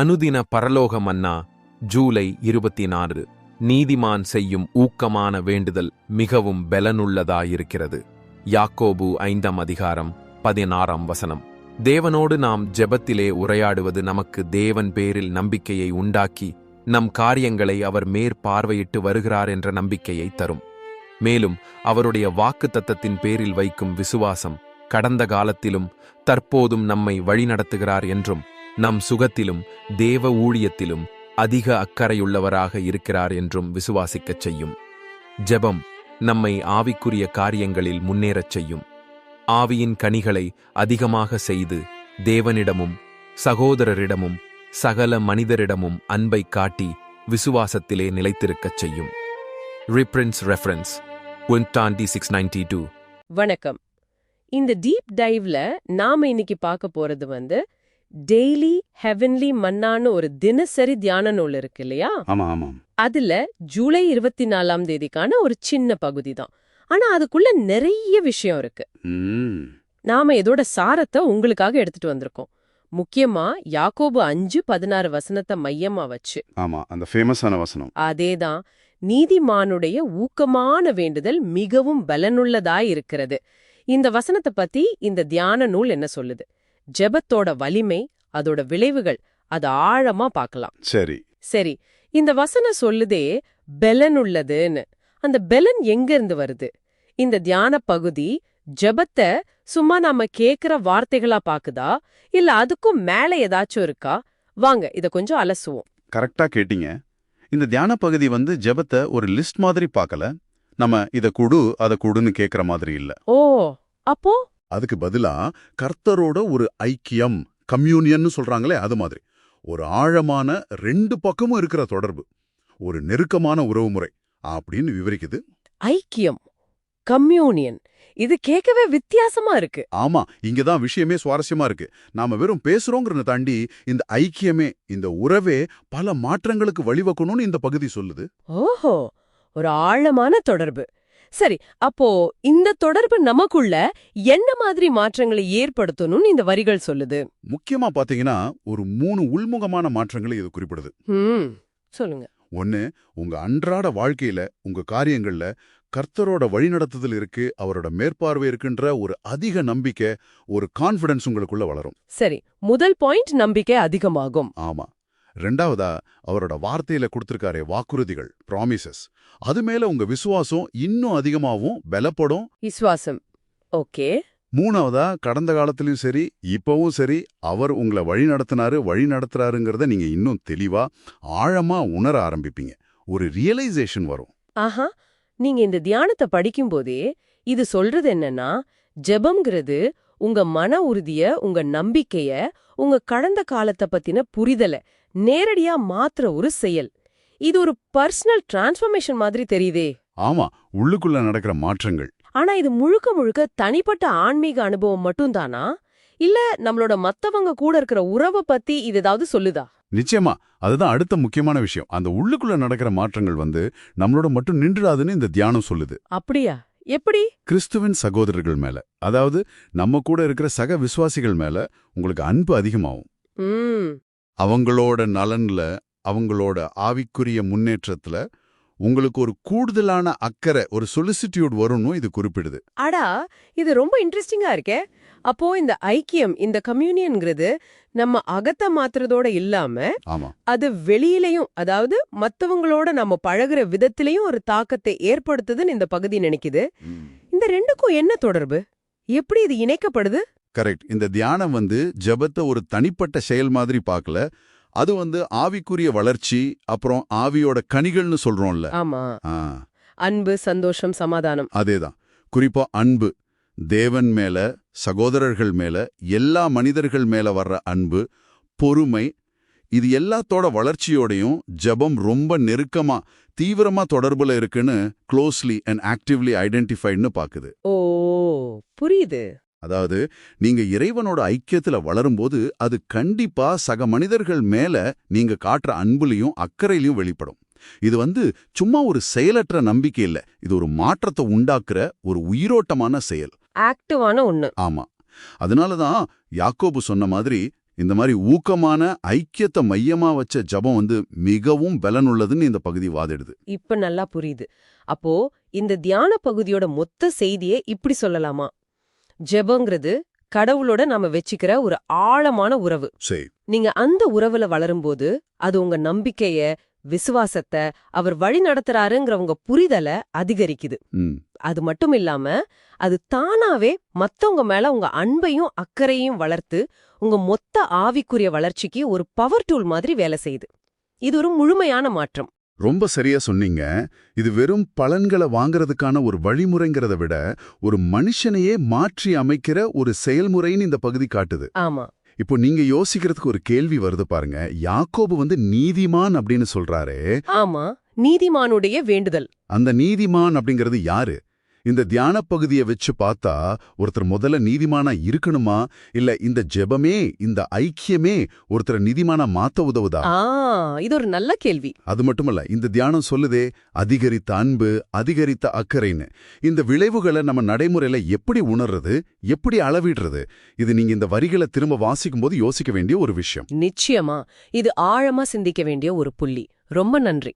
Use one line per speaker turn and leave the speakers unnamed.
அனுதின பரலோக மன்னா ஜூலை இருபத்தி நான்கு நீதிமான் செய்யும் ஊக்கமான வேண்டுதல் மிகவும் பலனுள்ளதாயிருக்கிறது. யாக்கோபு ஐந்தாம் அதிகாரம் பதினாறாம் வசனம். தேவனோடு நாம் ஜெபத்திலே உரையாடுவது நமக்கு தேவன் பேரில் நம்பிக்கையை உண்டாக்கி நம் காரியங்களை அவர் மேற்பார்வையிட்டு வருகிறார் என்ற நம்பிக்கையை தரும். மேலும் அவருடைய வாக்குத்தத்தத்தின் பேரில் வைக்கும் விசுவாசம் கடந்த காலத்திலும் தற்போதும் நம்மை வழிநடத்துகிறார் என்றும் நம் சுகத்திலும் தேவ ஊழியத்திலும் அதிக அக்கறையுள்ளவராக இருக்கிறார் என்றும் விசுவாசிக்கச் செய்யும். ஜெபம் நம்மை ஆவிக்குரிய காரியங்களில் முன்னேறச் செய்யும். ஆவியின் கனிகளை அதிகமாக செய்து தேவனிடமும் சகோதரரிடமும் சகல மனிதரிடமும் அன்பை காட்டி விசுவாசத்திலே நிலைத்திருக்கச் செய்யும். ரிப்ரின்ஸ் ரெஃபரன்ஸ் சிக்ஸ் நைன்டி டூ.
வணக்கம். இந்த டீப் டைவ்ல நாம இன்னைக்கு பார்க்க போறது வந்து டெய்லி ஹெவன்லி மன்னான்னு ஒரு தினசரி தியான நூல் இருக்கு இல்லையா? அதுல ஜூலை இருபத்தி நாலாம் தேதிக்கான ஒரு சின்ன பகுதி தான். ஆனா அதுக்குள்ள நிறைய விஷயம் இருக்கு. நாம இதோட சாரத்தை உங்களுக்காக எடுத்துட்டு வந்திருக்கோம். முக்கியமா யாக்கோபு அஞ்சு பதினாறு வசனத்தை மையமா வச்சு.
ஆமா அந்த ஃபேமஸான வசனம்.
அதேதான். நீதிமானுடைய ஊக்கமான வேண்டுதல் மிகவும் பலனுள்ளதாய் இருக்கிறது. இந்த வசனத்தை பத்தி இந்த தியான நூல் என்ன சொல்லுது? ஜெபத்தோட வலிமை அதோட விளைவுகள் அத ஆழமா பார்க்கலாம்.
சரி.
சரி இந்த வசனம் சொல்லுதே பெலனுள்ளதுன்னு அந்த பெலன் எங்க இருந்து வருது? இந்த தியான பகுதி ஜெபத்தை சும்மா நாம கேக்குற வார்த்தைகளா பாக்குதா? இல்ல அதுக்கும் மேல ஏதாச்சும் இருக்கா? வாங்க இத கொஞ்சம் அலசுவோம்.
கரெக்டா கேட்டீங்க. இந்த தியான பகுதி வந்து ஜெபத்தை ஒரு லிஸ்ட் மாதிரி பார்க்கல நம்ம இத குடு அத குடுன்னு கேக்குற மாதிரி இல்ல.
ஓ அப்போ
அதுக்கு பதிலா கர்த்தரோட ஒரு ஐக்கியம் கம்யூனியன்னு சொல்றாங்களே அது மாதிரி. ஒரு ஆழமான ரெண்டு பக்கமும் இருக்கிற தொடர்பு ஒரு நெருக்கமான உறவுமுறை அப்படின்னு விவரிக்குது.
ஐக்கியம் கம்யூனியன் இது கேட்கவே வித்தியாசமா இருக்கு.
ஆமா இங்கதான் விஷயமே சுவாரஸ்யமா இருக்கு. நாம வெறும் பேசுறோங்கிறத தாண்டி இந்த ஐக்கியமே இந்த உறவே பல மாற்றங்களுக்கு வழிவகுக்கணும்னு இந்த பகுதி சொல்லுது.
ஓஹோ ஒரு ஆழமான தொடர்பு. சரி அப்போ இந்த தொடர்பு நமக்குள்ள என்ன மாதிரி மாற்றங்களை ஏற்படுத்தணும்னு இந்த வரிகள் சொல்லுது?
முக்கியமா பாத்தீங்கன்னா ஒரு மூணு உள்முகமான மாற்றங்களை இது குறிப்பிடுது.
சொல்லுங்க.
ஒன்னு உங்க அன்றாட வாழ்க்கையில உங்க காரியங்கள்ல கர்த்தரோட வழிநடத்துதல் இருக்கு அவரோட மேற்பார்வை இருக்குன்ற ஒரு அதிக நம்பிக்கை ஒரு கான்ஃபிடன்ஸ் உங்களுக்குள்ள வளரும்.
சரி முதல் பாயிண்ட் நம்பிக்கை அதிகமாகும்.
ஆமா. ரெண்டாவதா அவரோட வார்த்தையில கொடுத்திருக்காரே வாக்குறுதிகள் ப்ராமிசஸ் அது மேல உங்க விசுவாசம் இன்னும் அதிகமாவும் பலப்படும்.
விசுவாசம். ஓகே.
மூணாவதா கடந்த காலத்திலயும் சரி இப்பவும் சரி அவர் உங்களை வழி நடத்தினாரு வழி நடத்துறாருங்கிறத நீங்க இன்னும் தெளிவா ஆழமா உணர ஆரம்பிப்பீங்க. ஒரு ரியலைசேஷன் வரும்.
ஆஹா நீங்க இந்த தியானத்தை படிக்கும்போதே இது சொல்றது என்னன்னா ஜெபம்ங்கிறது உங்க மன உறுதிய உங்க நம்பிக்கைய உங்க கடந்த காலத்தை பத்தின புரிதல நேரடியா மாத்துற ஒரு செயல். இது ஒரு பர்சனல் டிரான்ஸ்ஃபர்மேஷன் மாதிரி தெரியுதே.
ஆமா உள்ளுக்குள்ள நடக்கிற மாற்றங்கள்.
ஆனா இது முழுக்க முழுக்க தனிப்பட்ட ஆன்மீக அனுபவம் மட்டும்தானா? இல்ல நம்மளோட மத்தவங்க கூட இருக்கிற உறவை பத்தி இது ஏதாவது சொல்லுதா?
நிச்சயமா அதுதான் அடுத்த முக்கியமான விஷயம். அந்த உள்ளுக்குள்ள நடக்கிற மாற்றங்கள் வந்து நம்மளோட மட்டும் நின்றுடாதுன்னு இந்த தியானம் சொல்லுது.
அப்படியா? எப்படி?
கிறிஸ்துவின் சகோதரர்கள் மேல அதாவது நம்ம கூட இருக்கிற சக விசுவாசிகள் மேல உங்களுக்கு அன்பு அதிகமாகும். அவங்களோட நலன்ல அவங்களோட ஆவிக்குரிய முன்னேற்றத்துல உங்களுக்கு ஒரு கூடுதலான அக்கறை ஒரு சொலிசிட்யூட் வரும்னு இது குறிப்பிடுது.
அடா இது ரொம்ப இன்ட்ரெஸ்டிங்கா இருக்கே. அப்போ இந்த ஐக்கியம் இந்த கம்யூனியன்ங்கிறது நம்ம அகத்தை மாத்துறதோட இல்லாம அது வெளியிலயும் அதாவது மத்தவங்களோட நம்ம பழகுற விதத்திலையும் ஒரு தாக்கத்தை ஏற்படுத்துதுன்னு இந்த பகுதி நினைக்குது. இந்த ரெண்டுக்கும் என்ன தொடர்பு? எப்படி இது இணைக்கப்படுது?
கரெக்ட் இந்த தியானம் வந்து ஜெபத்தை ஒரு தனிப்பட்ட செயல் மாதிரி பார்க்கல. அது வந்து ஆவிக்குரிய வளர்ச்சி அப்புறம் ஆவியோட கனிகள்னு சொல்றோம்ல.
ஆமா. அன்பு சந்தோஷம் சமாதானம்.
அதேதான். குறிப்பா அன்பு தேவன் மேல சகோதரர்கள் மேல எல்லா மனிதர்கள் மேல வர்ற அன்பு பொறுமை இது எல்லாத்தோட வளர்ச்சியோடையும் ஜெபம் ரொம்ப நெருக்கமா தீவிரமா தொடர்புல இருக்குன்னு க்ளோஸ்லி அண்ட் ஆக்டிவ்லி ஐடென்டிஃபைட்னு பாக்குது
ஓ புரியுது.
அதாவது நீங்க இறைவனோட ஐக்கியத்துல வளரும்போது அது கண்டிப்பா சக மனிதர்கள் மேல நீங்க காட்டுற அன்புலையும் அக்கறையிலையும் வெளிப்படும். இது வந்து சும்மா ஒரு செயலற்ற நம்பிக்கை இல்ல. இது ஒரு மாற்றத்தை உண்டாக்குற ஒரு உயிரோட்டமான செயல்.
ஆக்டிவான ஒண்ணு.
ஆமா. அதனால தான் யாக்கோபு சொன்ன மாதிரி இந்த மாதிரி ஊக்கமான ஐக்கியத்தை மையமா வச்ச ஜபம் வந்து மிகவும் பலனுள்ளதுன்னு இந்த பகுதி வாதிடுது.
இப்ப நல்லா புரியுது. அப்போ இந்த தியான பகுதியோட மொத்த செய்தியே இப்படி சொல்லலாமா? ஜெபங்கிறது கடவுளோட நாம வச்சுக்கிற ஒரு ஆழமான உறவு. நீங்க அந்த உறவுல வளரும்போது அது உங்க நம்பிக்கைய விசுவாசத்தை அவர் வழி நடத்துறாருங்கிற உங்க புரிதலை அதிகரிக்குது. அது மட்டும் இல்லாம அது தானாவே மத்தவங்க மேல உங்க அன்பையும் அக்கறையும் வளர்த்து உங்க மொத்த ஆவிக்குரிய வளர்ச்சிக்கு ஒரு பவர் டூல் மாதிரி வேலை செய்யுது. இது ஒரு முழுமையான மாற்றம்.
ரொம்ப சரியா சொன்னீங்க. இது வெறும் பலன்களை வாங்குறதுக்கான ஒரு வழிமுறைங்கிறத விட ஒரு மனுஷனையே மாற்றி அமைக்கிற ஒரு செயல்முறைன்னு இந்த பகுதி காட்டுது.
ஆமா.
இப்போ நீங்க யோசிக்கிறதுக்கு ஒரு கேள்வி வருது பாருங்க. யாக்கோபு வந்து நீதிமான் அப்படின்னு சொல்றாரே.
ஆமா. நீதிமானுடைய வேண்டுதல்.
அந்த நீதிமான் அப்படிங்கிறது யாரு? இந்த தியான பகுதியை வச்சு பார்த்தா ஒருத்தர் முதல்ல நீதிமானா இருக்கணுமா? இல்ல இந்த ஜெபமே இந்த ஐக்கியமே ஒருத்தரை நீதிமானா மாத்த உதவுதா?
இது ஒரு நல்ல கேள்வி.
அது மட்டுமல்ல இந்த தியானம் சொல்லுதே அதிகரித்த அன்பு அதிகரித்த அக்கறைன்னு. இந்த விளைவுகளை நம்ம நடைமுறையில எப்படி உணர்றது எப்படி அளவிடுறது இது நீங்க இந்த வரிகளை திரும்ப வாசிக்கும் போது யோசிக்க வேண்டிய ஒரு விஷயம்.
நிச்சயமா இது ஆழமா சிந்திக்க வேண்டிய ஒரு புள்ளி. ரொம்ப நன்றி.